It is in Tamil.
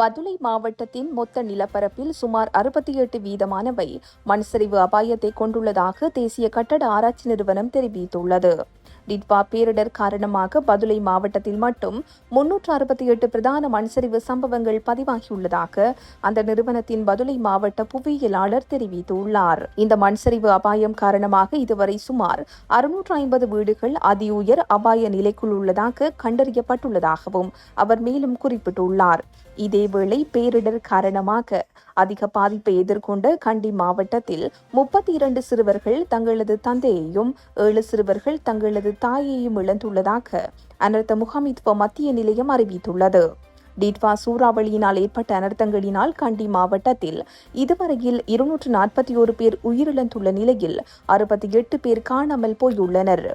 பதுளை மாவட்டத்தின் மொத்த நிலப்பரப்பில் சுமார் அறுபத்தி எட்டு வீதமானவை மண்சரிவு அபாயத்தை கொண்டுள்ளதாக தேசிய கட்டட ஆராய்ச்சி நிறுவனம் தெரிவித்துள்ளது. டிட்வா பேரிடர் காரணமாக பதுளை மாவட்டத்தில் மட்டும் முன்னூற்று அறுபத்தி எட்டு பிரதான மண்சரிவு சம்பவங்கள் பதிவாகியுள்ளதாக அந்த நிறுவனத்தின் பதுளை மாவட்ட புவியியலாளர் தெரிவித்துள்ளார். இந்த மண்சரிவு அபாயம் காரணமாக இதுவரை சுமார் அறுநூற்று ஐம்பது வீடுகள் அதி உயர் அபாய நிலைக்குள் உள்ளதாக கண்டறியப்பட்டுள்ளதாகவும் அவர் மேலும் குறிப்பிட்டுள்ளார். இதேவேளை பேரிடர் காரணமாக அதிக பாதிப்பை எதிர்கொண்ட கண்டி மாவட்டத்தில் முப்பத்தி இரண்டு சிறுவர்கள் தங்களது தந்தையையும் ஏழு சிறுவர்கள் தங்களது தாயையும் இழந்துள்ளதாக அனர்த்த முகாமித்துவ மத்திய நிலையம் அறிவித்துள்ளது. டிட்வா சூறாவளியினால் ஏற்பட்ட அனர்த்தங்களினால் கண்டி மாவட்டத்தில் இதுவரையில் இருநூற்று நாற்பத்தி ஒரு பேர் உயிரிழந்துள்ள நிலையில் அறுபத்தி எட்டு பேர் காணாமல் போயுள்ளனர்.